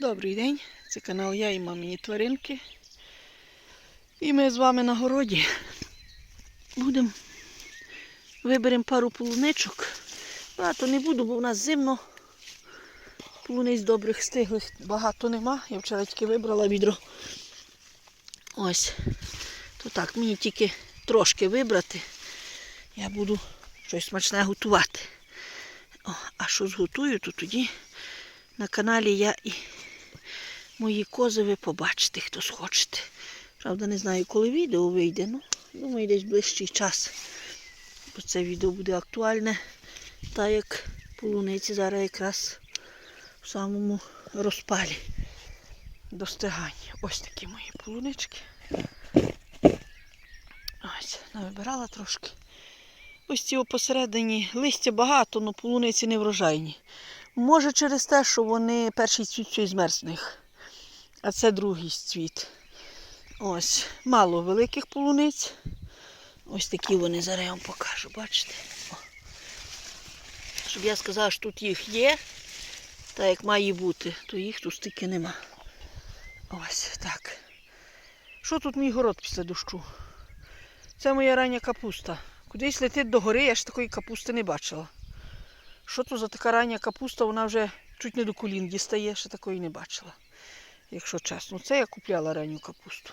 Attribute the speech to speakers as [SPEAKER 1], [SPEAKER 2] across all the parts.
[SPEAKER 1] Добрий день, це канал Я і мамині тваринки. І ми з вами на городі будемо виберемо пару полуничок. Багато не буду, бо в нас зимно. Полуниць добрих стиглих багато нема. Я вчора тільки вибрала відро. Ось. То так, мені тільки трошки вибрати. Я буду щось смачне готувати. О, а що зготую, то тоді на каналі я і мої кози ви побачите, хто схочете. Правда, не знаю, коли відео вийде, ну, думаю, десь ближчий час. Бо це відео буде актуальне, так як полуниці зараз якраз в самому розпалі достигання. Ось такі мої полунички. Ось, навибирала трошки. Ось ці посередині листя багато, але полуниці не врожайні. Може через те, що вони перший цвіт що змерз з них, а це другий цвіт. Ось, мало великих полуниць. Ось такі вони зараз я вам покажу, бачите? О. Щоб я сказала, що тут їх є, так як має бути, то їх тут стільки нема. Ось так. Що тут мій город після дощу? Це моя рання капуста. Кудись летить до гори, я ж такої капусти не бачила. Що то за така рання капуста, вона вже чуть не до колін дістає, ще такої не бачила. Якщо чесно, це я купляла ранню капусту.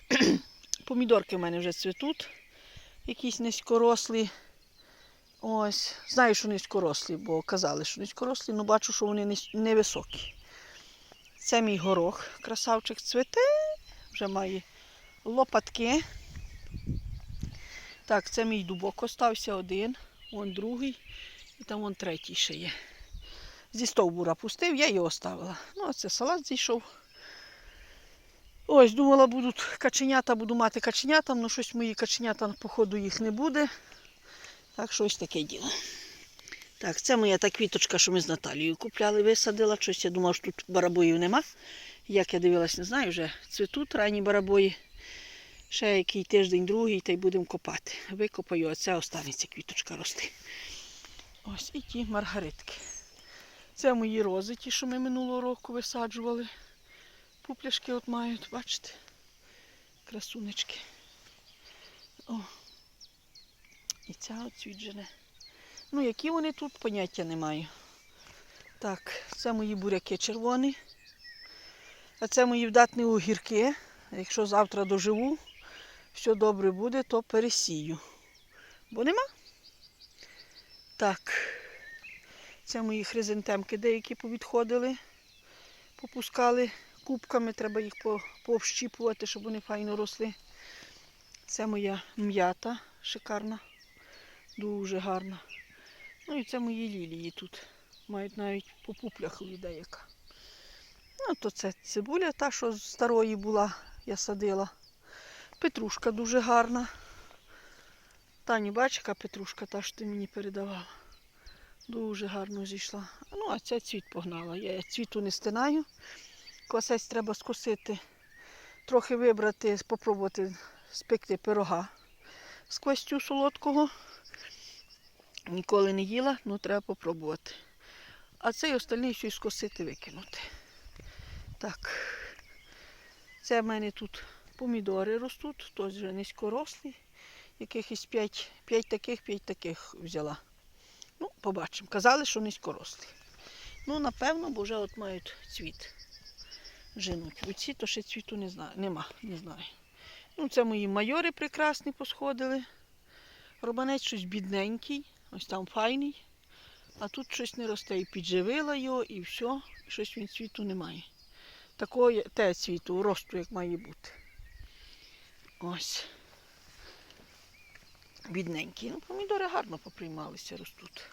[SPEAKER 1] Помідорки в мене вже цвітуть, якісь низькорослі. Ось, знаю, що низькорослі, бо казали, що низькорослі, але бачу, що вони невисокі. Це мій горох, красавчик цвіте, вже має лопатки. Так, це мій дубок остався один, вон другий, і там вон третій ще є. Зі стовбура пустив, я його оставила. Ну, а це салат зійшов. Ось, думала, будуть каченята, буду мати каченята, але щось мої каченята, походу, їх не буде. Так що ось таке діло. Так, це моя та квіточка, що ми з Наталією купляли, висадила. Щось я думала, що тут барабоїв нема. Як я дивилась, не знаю, вже цвітуть ранні барабої. Ще який тиждень, другий, та й будемо копати. Викопаю, а це останеться квіточка рости. Ось і ті маргаритки. Це мої рози, ті, що ми минулого року висаджували. Пупляшки от мають, бачите? Красунечки. О. І ця от цвіджене. Ну, які вони тут, поняття не маю. Так, це мої буряки червоні. А це мої вдатні огірки. Якщо завтра доживу, все добре буде, то пересію. Бо нема. Так. Це мої хризантемки деякі повідходили, попускали кубками, треба їх по- пообщіпувати, щоб вони файно росли. Це моя м'ята шикарна, дуже гарна. Ну і це мої лілії тут. Мають навіть по пуплях деяка. Ну, то це цибуля, та, що з старої була, я садила. Петрушка дуже гарна. Тані, бач, яка петрушка, та що ти мені передавала. Дуже гарно зійшла. Ну, а ця цвіт погнала. Я цвіту не стинаю. Косець треба скосити, трохи вибрати, спробувати спекти пирога з квастю солодкого. Ніколи не їла, ну треба попробувати. А цей остальний й скосити, викинути. Так. Це в мене тут помідори ростуть, теж вже низькорослі. Якихось 5, 5 таких, 5 таких взяла. Ну, побачимо. Казали, що низькорослі. Ну, напевно, бо вже от мають цвіт. Женуть. Оці то ще цвіту не знаю. Нема, не знаю. Ну, це мої майори прекрасні посходили. Робанець щось бідненький, ось там файний. А тут щось не росте. І підживила його, і все. Щось він цвіту немає. Такого те цвіту, росту, як має бути. Ось. Бідненькі. Ну, помідори гарно поприймалися, ростуть.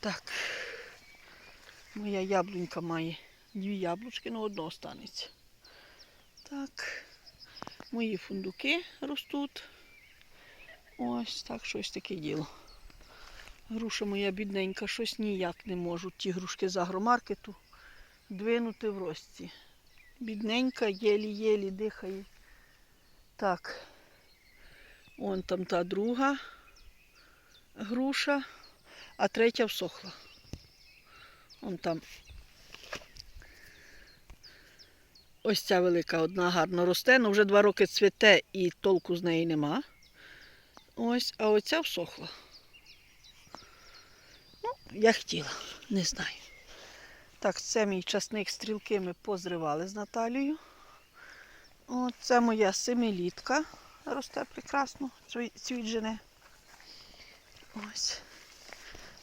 [SPEAKER 1] Так. Моя яблунька має дві яблучки, ну одно останеться. Так. Мої фундуки ростуть. Ось так щось таке діло. Груша моя бідненька, щось ніяк не можуть ті грушки з агромаркету двинути в рості. Бідненька, єлі-єлі дихає. Так. Вон там та друга груша, а третя всохла. Вон там Ось ця велика одна гарно росте, але вже два роки цвіте і толку з неї нема. Ось, а оця всохла. Ну, я хотіла, не знаю. Так, це мій часник стрілки ми позривали з Наталією. От це моя семилітка. Росте прекрасно, цві- цвіт жене. Ось.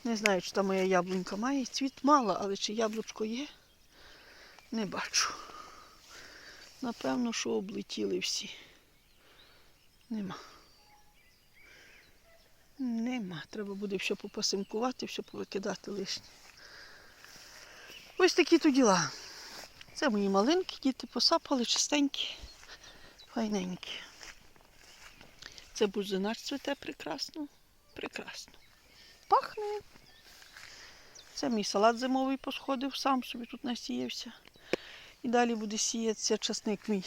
[SPEAKER 1] Не знаю, чи та моя яблунька має. Цвіт мало, але чи яблучко є, не бачу. Напевно, що облетіли всі. Нема. Нема. Треба буде все попасимкувати, все повикидати лишнє. Ось такі то діла. Це мої малинки, діти посапали, чистенькі, файненькі. Це бузинар цвіте прекрасно. Прекрасно. Пахне. Це мій салат зимовий посходив, сам собі тут насіявся. І далі буде сіятися часник мій.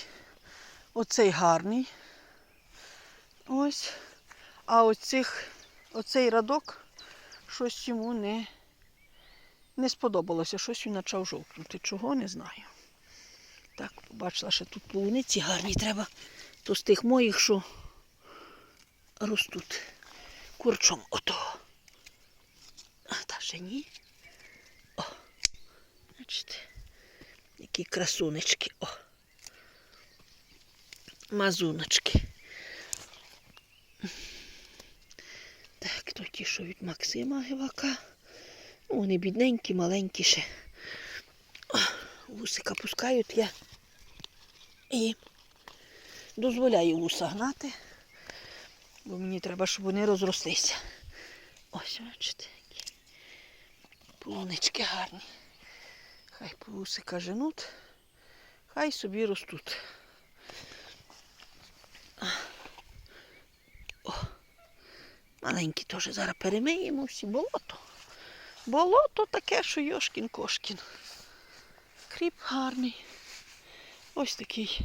[SPEAKER 1] Оцей гарний. Ось. А оцих, оцей радок щось йому не, не сподобалося. Щось він почав жовкнути. Чого не знаю. Так, побачила, що тут полуниці гарні треба. То з тих моїх, що ростуть курчом. Ото. Та ще ні. О, бачите, які красунечки. О. Мазуночки. Так, то ті, що від Максима Гевака. Ну, вони бідненькі, маленькі ще. О, Вусика пускають я і дозволяю вуса гнати, бо мені треба, щоб вони розрослися. Ось, бачите, які полунички гарні. Хай вусика женуть, хай собі ростуть. О, маленькі теж зараз перемиємо всі болото. Болото таке, що Йошкін Кошкін. Кріп гарний. Ось такий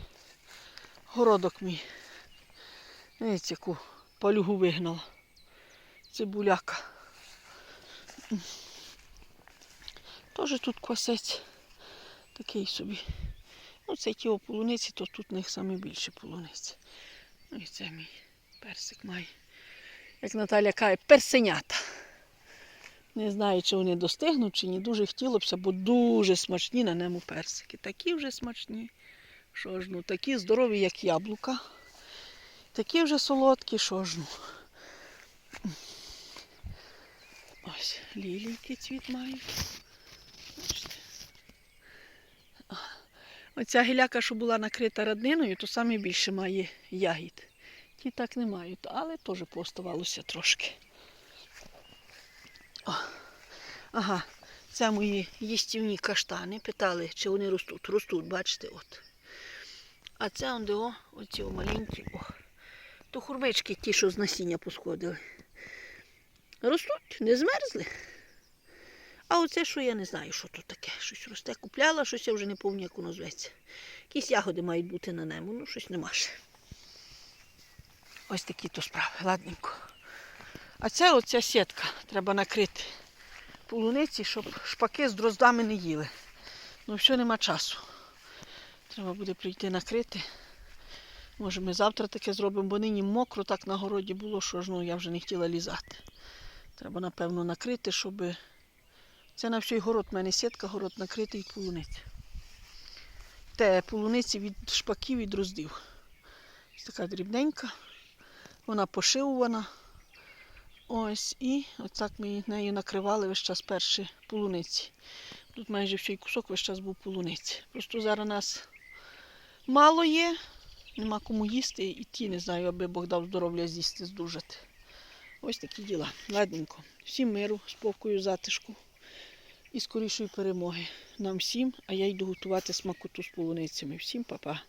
[SPEAKER 1] городок мій. Дивіться, яку палюгу вигнала. Цибуляка. Теж тут квасець такий собі. Ну, це ті полуниці, то тут в них саме більше полуниці. Ну і це мій персик має. Як Наталя каже, персенята. Не знаю, чи вони достигнуть, чи ні. Дуже хотілося б, бо дуже смачні на ньому персики. Такі вже смачні. Що ж ну, такі здорові, як яблука. Такі вже солодкі, що ж ну. Ось лілійки цвіт мають. Оця гіляка, що була накрита родниною, то саме більше має ягід. Ті так не мають, але теж пооставалося трошки. О, ага, це мої їстівні каштани. Питали, чи вони ростуть. Ростуть, бачите, от. А це он де о, оці маленькі. О. То хурмички ті, що з насіння посходили. Ростуть, не змерзли. А оце, що я не знаю, що тут таке. Щось росте, купляла, щось я вже не пам'ятаю, як воно зветься. Якісь ягоди мають бути на ньому, ну щось нема ще. Ось такі то справи, ладненько. А це оця сітка треба накрити полуниці, щоб шпаки з дроздами не їли. Ну, все нема часу. Треба буде прийти накрити. Може, ми завтра таке зробимо, бо нині мокро так на городі було, що ж ну, я вже не хотіла лізати. Треба, напевно, накрити, щоб. Це на всій город в мене сітка, город накритий від полуниці. Те полуниці від шпаків від дроздів. Ось така дрібненька. Вона пошивувана. Ось і отак ми нею накривали весь час перші полуниці. Тут майже всій кусок весь час був полуниці. Просто зараз нас мало є, нема кому їсти, і ті не знаю, аби Бог дав здоров'я з'їсти, здужати. Ось такі діла. Ладненько. Всім миру, спокою, затишку і скорішої перемоги. Нам всім, а я йду готувати смакоту з полуницями. Всім па-па.